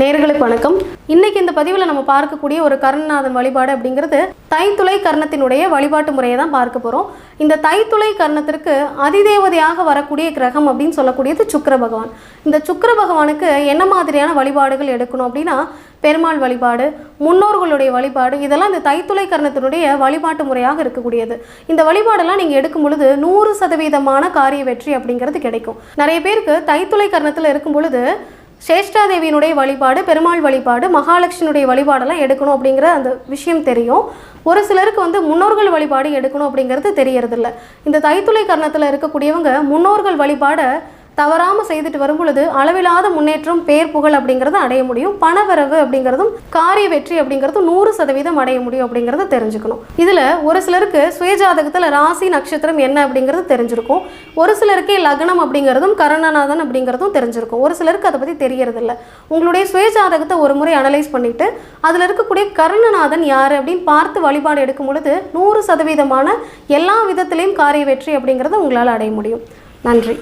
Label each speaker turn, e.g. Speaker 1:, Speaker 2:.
Speaker 1: நேர்களுக்கு வணக்கம். இன்னைக்கு இந்த பதிவில் நம்ம பார்க்கக்கூடிய ஒரு கர்ணநாதன் வழிபாடு அப்படிங்கிறது தைத்துளை கர்ணத்தினுடைய வழிபாட்டு முறையை தான் பார்க்க போகிறோம் இந்த தைத்துளை கர்ணத்திற்கு அதிதேவதையாக வரக்கூடிய கிரகம் அப்படின்னு சொல்லக்கூடியது சுக்கர பகவான். இந்த சுக்கர பகவானுக்கு என்ன மாதிரியான வழிபாடுகள் எடுக்கணும் அப்படின்னா பெருமாள் வழிபாடு முன்னோர்களுடைய வழிபாடு இதெல்லாம் இந்த தைத்துளை கர்ணத்தினுடைய வழிபாட்டு முறையாக இருக்கக்கூடியது. இந்த வழிபாடெல்லாம் நீங்கள் எடுக்கும் பொழுது நூறு சதவீதமான காரிய வெற்றி அப்படிங்கிறது கிடைக்கும். நிறைய பேருக்கு தைத்துளை கர்ணத்தில் இருக்கும் பொழுது சேஷ்டாதேவியினுடைய வழிபாடு பெருமாள் வழிபாடு மகாலட்சுமியுடைய வழிபாடெல்லாம் எடுக்கணும் அப்படிங்கிற அந்த விஷயம் தெரியும். ஒரு சிலருக்கு வந்து முன்னோர்கள் வழிபாடு எடுக்கணும் அப்படிங்கிறது தெரியறதில்ல. இந்த தைத்துளை கர்ணத்தில் இருக்கக்கூடியவங்க முன்னோர்கள் வழிபாடை தவறாமல் செய்துட்டு வரும் பொழுது அளவிலாத முன்னேற்றம் பேர் புகழ் அப்படிங்கிறத அடைய முடியும். பணவரவு அப்படிங்கிறதும் காரிய வெற்றி அப்படிங்கிறதும் நூறு சதவீதம் அடைய முடியும் அப்படிங்கிறத தெரிஞ்சுக்கணும். இதில் ஒரு சிலருக்கு சுயஜாதகத்தில் ராசி நட்சத்திரம் என்ன அப்படிங்கிறது தெரிஞ்சிருக்கும். ஒரு சிலருக்கே லக்னம் அப்படிங்கிறதும் கரணநாதன் அப்படிங்கிறதும் தெரிஞ்சிருக்கும். ஒரு சிலருக்கு அதை பற்றி தெரியறதில்ல. உங்களுடைய சுயஜாதகத்தை ஒரு முறை அனலைஸ் பண்ணிட்டு அதில் இருக்கக்கூடிய கருணநாதன் யார் அப்படின்னு பார்த்து வழிபாடு எடுக்கும் பொழுது நூறு சதவீதமான எல்லா விதத்திலையும் காரிய வெற்றி அப்படிங்கிறத உங்களால் அடைய முடியும். நன்றி.